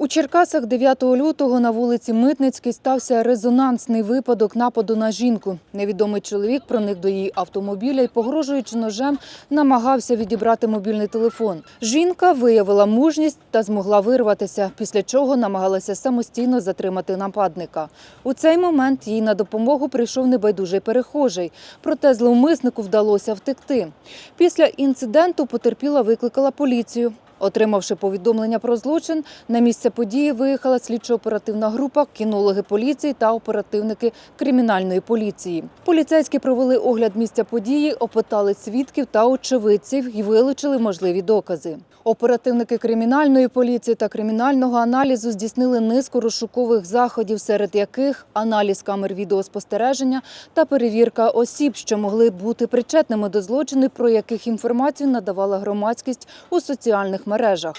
У Черкасах 9 лютого на вулиці Митницькій стався резонансний випадок нападу на жінку. Невідомий чоловік проник до її автомобіля і, погрожуючи ножем, намагався відібрати мобільний телефон. Жінка виявила мужність та змогла вирватися, після чого намагалася самостійно затримати нападника. У цей момент їй на допомогу прийшов небайдужий перехожий, проте зловмиснику вдалося втекти. Після інциденту потерпіла викликала поліцію. Отримавши повідомлення про злочин, на місце події виїхала слідчо-оперативна група, кінологи поліції та оперативники кримінальної поліції. Поліцейські провели огляд місця події, опитали свідків та очевидців і вилучили можливі докази. Оперативники кримінальної поліції та кримінального аналізу здійснили низку розшукових заходів, серед яких аналіз камер відеоспостереження та перевірка осіб, що могли бути причетними до злочину, про яких інформацію надавала громадськість у соціальних мережах.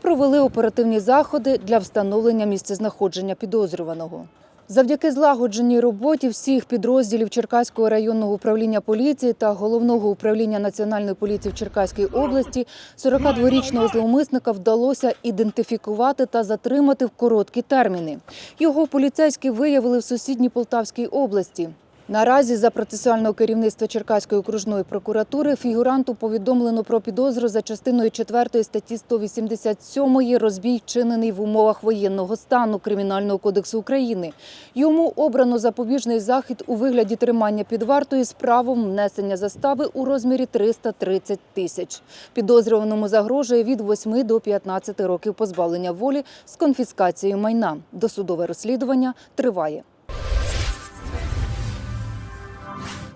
Провели оперативні заходи для встановлення місцезнаходження підозрюваного. Завдяки злагодженій роботі всіх підрозділів Черкаського районного управління поліції та головного управління національної поліції в Черкаській області 42-річного зловмисника вдалося ідентифікувати та затримати в короткі терміни. Його поліцейські виявили в сусідній Полтавській області. Наразі за процесуального керівництва Черкаської окружної прокуратури фігуранту повідомлено про підозру за частиною 4 статті 187 розбій вчинений в умовах воєнного стану Кримінального кодексу України. Йому обрано запобіжний захід у вигляді тримання під вартою з правом внесення застави у розмірі 330 тисяч. Підозрюваному загрожує від 8 до 15 років позбавлення волі з конфіскацією майна. Досудове розслідування триває. Yeah.